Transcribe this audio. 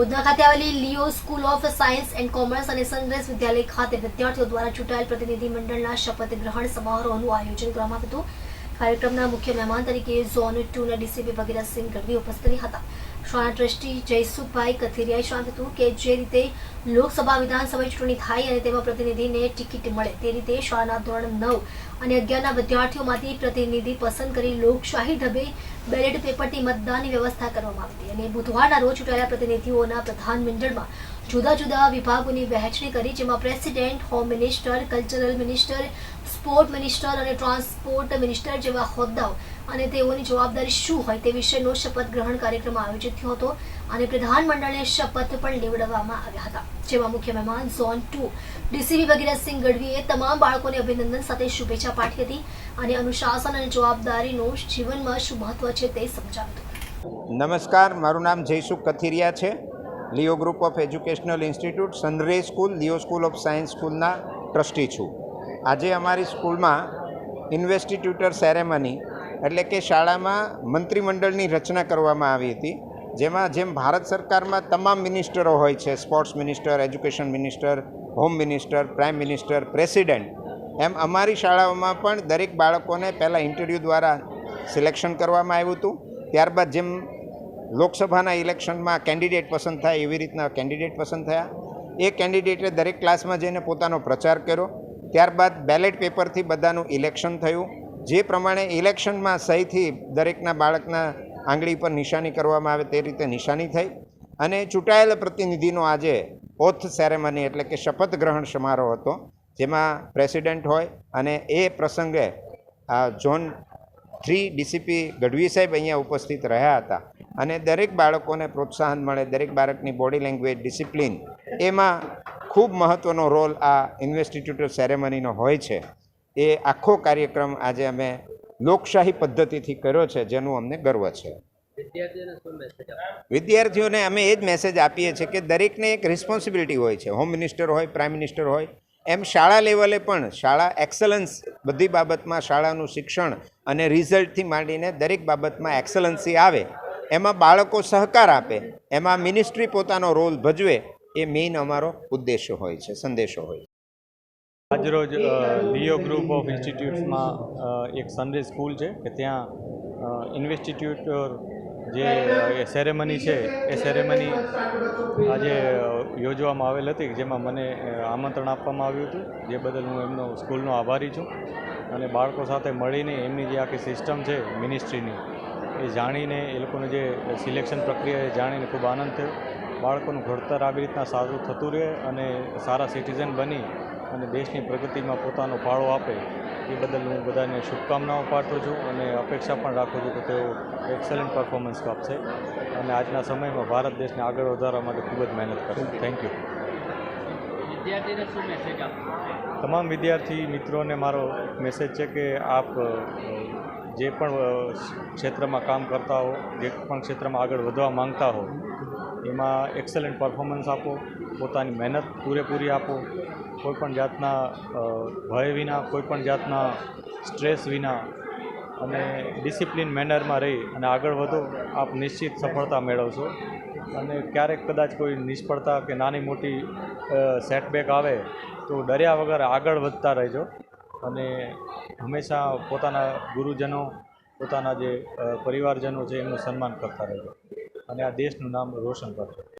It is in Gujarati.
ઉધના ખાતે આવેલી Leo school of science and commerce અને સનરાઈઝ વિદ્યાલય ખાતે વિદ્યાર્થીઓ દ્વારા ચૂંટાયેલ પ્રતિનિધિ મંડળના શપથ ગ્રહણ સમારોહનું આયોજન કરવામાં હતું. કાર્યક્રમના મુખ્ય મહેમાન તરીકે ઝોન ટુના ડીસીપી ભગીરથસિંહ ગઢવી ઉપસ્થિત હતા. શાળા ટ્રસ્ટી જયસુભાઈ કથિરિયાએ જણાવ્યું હતું કે જે રીતે લોકસભા વિધાનસભા ચૂંટણી થાય અને તેમાં પ્રતિનિધિને ટિકિટ મળે તે રીતે શાળાના ધોરણ નવ અને અગિયારના વિદ્યાર્થીઓમાંથી પ્રતિનિધિ પસંદ કરી લોકશાહી ઢબે બેલેટ પેપરથી મતદાનની વ્યવસ્થા કરવામાં આવી અને બુધવારના રોજ ચૂંટાયેલા પ્રતિનિધિઓના પ્રધાન મંડળમાં જુદા જુદા વિભાગોની વહેંચણી કરી, જેમાં president, home minister, cultural minister, sport minister અને ટ્રાન્સપોર્ટ મિનિસ્ટર જેવા હોદ્દાઓ અને તેઓની જવાબદારી શું હોય તે વિશેનો શપથ ગ્રહણ કાર્યક્રમ આયોજિત થયો હતો અને પ્રધાનમંડળને શપથ પણ લેવડાવવામાં આવ્યા હતા. જેમાં મુખ્ય મહેમાન ઝોન ટુ ડીસીપી ભગીરથસિંહ ગઢવીએ તમામ બાળકોને અભિનંદન સાથે શુભેચ્છા પાઠવી હતી અને અનુશાસન અને જવાબદારીનું જીવનમાં શું મહત્વ છે તે સમજાવ્યું નમસ્કાર, મારું નામ જયસુખ કથિરિયા છે. Leo group of educational institute Sunrise school, Leo school of science સ્કૂલના ટ્રસ્ટી છું. આજે અમારી સ્કૂલમાં ઇન્વેસ્ટિટ્યુટર સેરેમની એટલે કે શાળામાં મંત્રીમંડળની રચના કરવામાં આવી હતી, જેમાં જેમ ભારત સરકારમાં તમામ મિનિસ્ટરો હોય છે, sports minister, education minister, home minister, prime minister, president, એમ અમારી શાળાઓમાં પણ દરેક બાળકોને પહેલાં ઇન્ટરવ્યૂ દ્વારા સિલેક્શન કરવામાં આવ્યું હતું. ત્યારબાદ જેમ લોકસભાના ઇલેક્શનમાં કેન્ડિડેટ પસંદ થાય એવી રીતના કેન્ડિડેટ પસંદ થયા. એ કેન્ડિડેટે દરેક ક્લાસમાં જઈને પોતાનો પ્રચાર કર્યો. ત્યારબાદ બેલેટ પેપરથી બધાનું ઇલેક્શન થયું. જે પ્રમાણે ઇલેક્શનમાં સહીથી દરેકના બાળકના આંગળી પર નિશાની કરવામાં આવે તે રીતે નિશાની થઈ અને ચૂંટાયેલા પ્રતિનિધિનો આજે ઓથ સેરેમની એટલે કે શપથ ગ્રહણ સમારોહ હતો, જેમાં પ્રેસિડેન્ટ હોય અને એ પ્રસંગે આ ઝોન થ્રી ડીસીપી ગઢવી સાહેબ અહીંયા ઉપસ્થિત રહ્યા હતા અને દરેક બાળકોને પ્રોત્સાહન મળે, દરેક બાળકની બોડી લેંગ્વેજ, ડિસિપ્લિન, એમાં ખૂબ મહત્ત્વનો રોલ આ ઇન્વેસ્ટિટ્યુટર સેરેમનીનો હોય છે. એ આખો કાર્યક્રમ આજે અમે લોકશાહી પદ્ધતિથી કર્યો છે જેનું અમને ગર્વ છે. વિદ્યાર્થીઓને અમે એ જ મેસેજ આપીએ છીએ કે દરેકને એક રિસ્પોન્સિબિલિટી હોય છે. હોમ મિનિસ્ટર હોય પ્રાઇમ મિનિસ્ટર હોય એમ શાળા લેવલે પણ શાળા એક્સલન્સ બધી બાબતમાં શાળાનું શિક્ષણ અને રિઝલ્ટથી માંડીને દરેક બાબતમાં એક્સલન્સી આવે એમાં બાળકો સહકાર આપે એમાં મિનિસ્ટ્રી પોતાનો રોલ ભજવે એ મેઇન અમારો ઉદ્દેશ્ય હોય છે સંદેશો હોય છે. આજરોજ લિયો ગ્રુપ ઓફ ઇન્સ્ટિટ્યૂટ્સમાં એક સનડે સ્કૂલ છે કે ત્યાં ઇન્વેસ્ટિટ્યુટર ઇન્વેસ્ટિટ્યૂટ જે સેરેમની છે, એ સેરેમની આજે યોજવામાં આવેલ હતી જેમાં મને આમંત્રણ આપવામાં આવ્યું હતું. જે બદલ હું એમનો સ્કૂલનો આભારી છું. અને બાળકો સાથે મળીને એમની જે આખી સિસ્ટમ છે મિનિસ્ટ્રીની એ જાણીને, એ લોકોનું જે સિલેક્શન પ્રક્રિયા એ જાણીને ખૂબ આનંદ થયો. બાળકોનું ઘડતર આવી રીતના સારું થતું રહે અને સારા સિટીઝન બની અને દેશની પ્રગતિમાં પોતાનો ફાળો આપે એ બદલ હું બધાને શુભકામનાઓ પાઠવું છું અને અપેક્ષા પણ રાખું છું કે તેઓ એક્સલન્ટ પરફોર્મન્સ આપશે અને આજના સમયમાં ભારત દેશને આગળ વધારવા માટે ખૂબ જ મહેનત કરશે. થેન્ક યુ તમામ વિદ્યાર્થી મિત્રોને મારો મેસેજ છે કે આપ જે પણ ક્ષેત્રમાં કામ કરતા હો જે પણ ક્ષેત્રમાં આગળ વધવા માંગતા હો એમાં એક્સલન્ટ પરફોર્મન્સ આપો, પોતાની મહેનત પૂરેપૂરી આપો, કોઈપણ જાતના ભય વિના, કોઈપણ જાતના સ્ટ્રેસ વિના અને ડિસિપ્લિન મેનરમાં રહી અને આગળ વધો, આપ નિશ્ચિત સફળતા મેળવશો. અને ક્યારેક કદાચ કોઈ નિષ્ફળતા કે નાની મોટી સેટબેક આવે તો ડર્યા વગર આગળ વધતા રહેજો. અને હંમેશા પોતાના ગુરુજનો, પોતાના જે પરિવારજનો છે એમનું સન્માન કરતા રહેજો. અને આ દેશનું નામ રોશન કરજો